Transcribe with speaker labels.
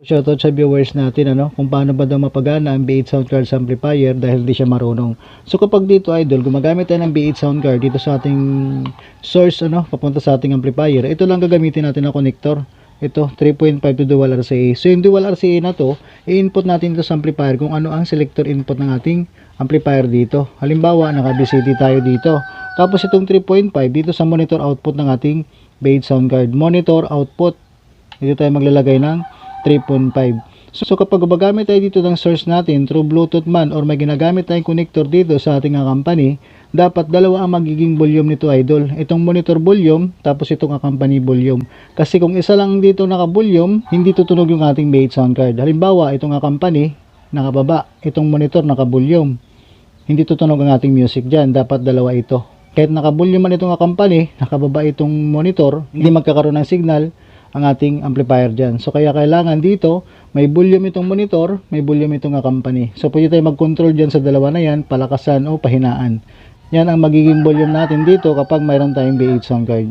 Speaker 1: Shoutout sa viewers natin ano, kung paano ba daw mapagana ang B8 sound sa amplifier dahil hindi siya marunong. So kapag dito idol, gumagamit tayo ng B8 sound dito sa ating source ano, papunta sa ating amplifier, ito lang gagamitin natin na connector. Ito, 3.5 to dual RCA. So yung dual RCA na to, i-input natin ito sa amplifier kung ano ang selector input ng ating amplifier dito. Halimbawa, naka-BCD tayo dito. Tapos itong 3.5 dito sa monitor output ng ating B8 sound. Monitor output. Dito tayo maglalagay ng 3.5. So, kapag gumagamit tayo dito ng source natin through Bluetooth man or may ginagamit tayong connector dito sa ating company, dapat dalawa ang magiging volume nito idol. Itong monitor volume tapos itong company volume. Kasi kung isa lang dito naka-volume, hindi tutunog yung ating B8 sound card. Halimbawa, itong company nakababa, itong monitor naka-volume. Hindi tutunog ang ating music dyan. Dapat dalawa ito. Kahit naka-volume man itong company, nakababa itong monitor, hindi magkakaroon ng signal ang ating amplifier dyan. So kaya kailangan dito, may volume itong monitor, may volume itong ah, company. So pwede tayo mag-control dyan sa dalawa na yan, palakasan o pahinaan. Yan ang magiging volume natin dito kapag mayroon tayong B8 sound card.